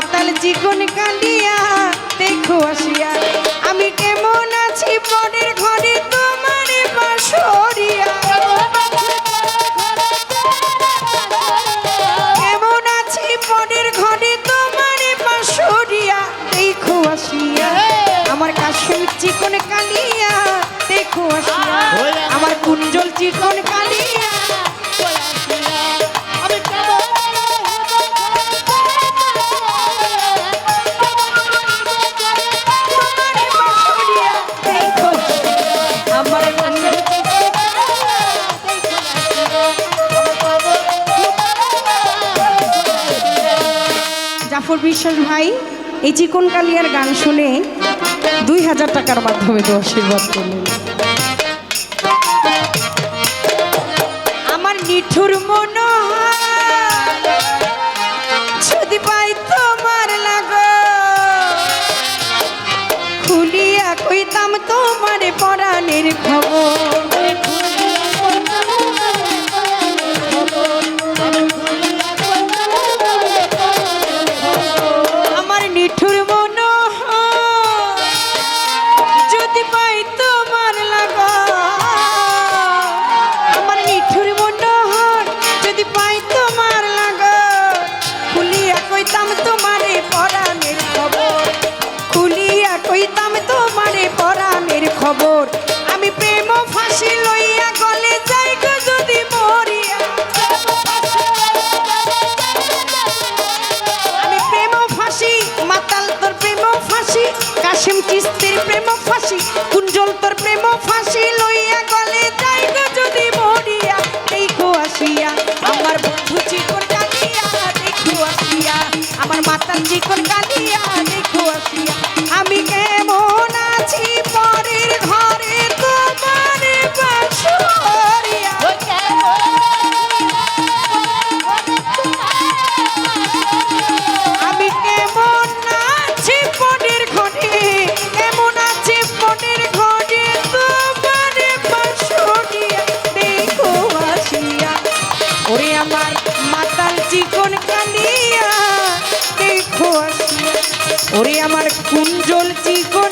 মাতাল চিকন কালিয়া দেখো আসিয়া আমি কেমন আছি? পরের ঘরে তোমার বাসরিয়া কেমন আছি? ঘরে তোমার বাসরিয়া দেখো আসিয়া আমার কাশ্মীর চিকন কালিয়া দেখো আসিয়া আমার কুঞ্জল চিকন কালিয়া বিশ্বাস ভাই, এই চিকন কালিয়ার গান শুনে দুই হাজার টাকার মাধ্যমে তো আশীর্বাদ করলেন। আমার নিঠুর মন যদি পাই তোমার লাগ খুলিয়া কইতাম তোমার পরাণের খবর। ফাঁসি কুঞ্জল তোর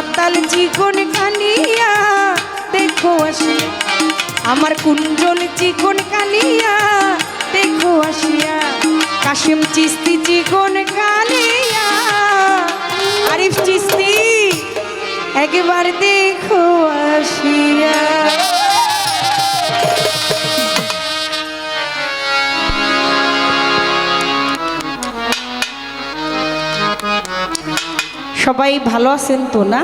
মাতাল জীবন কানিয়া, দেখো আসিয়া। আমার কুঞ্জল জীবন কানিয়া, দেখো আসিয়া। কাশিম চিস্তি জীবন কানিয়া, আরিফ চিস্তি, একবার দেখো আসিয়া সবাই ভালো আছেন তো না?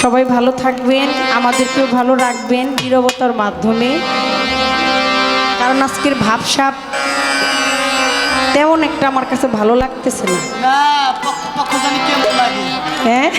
সবাই ভালো থাকবেন আমাদেরকেও ভালো রাখবেন নিরবতার মাধ্যমে। কারণ আজকের ভাবসাপ তেমন একটা আমার কাছে ভালো লাগতেছে না। হ্যাঁ?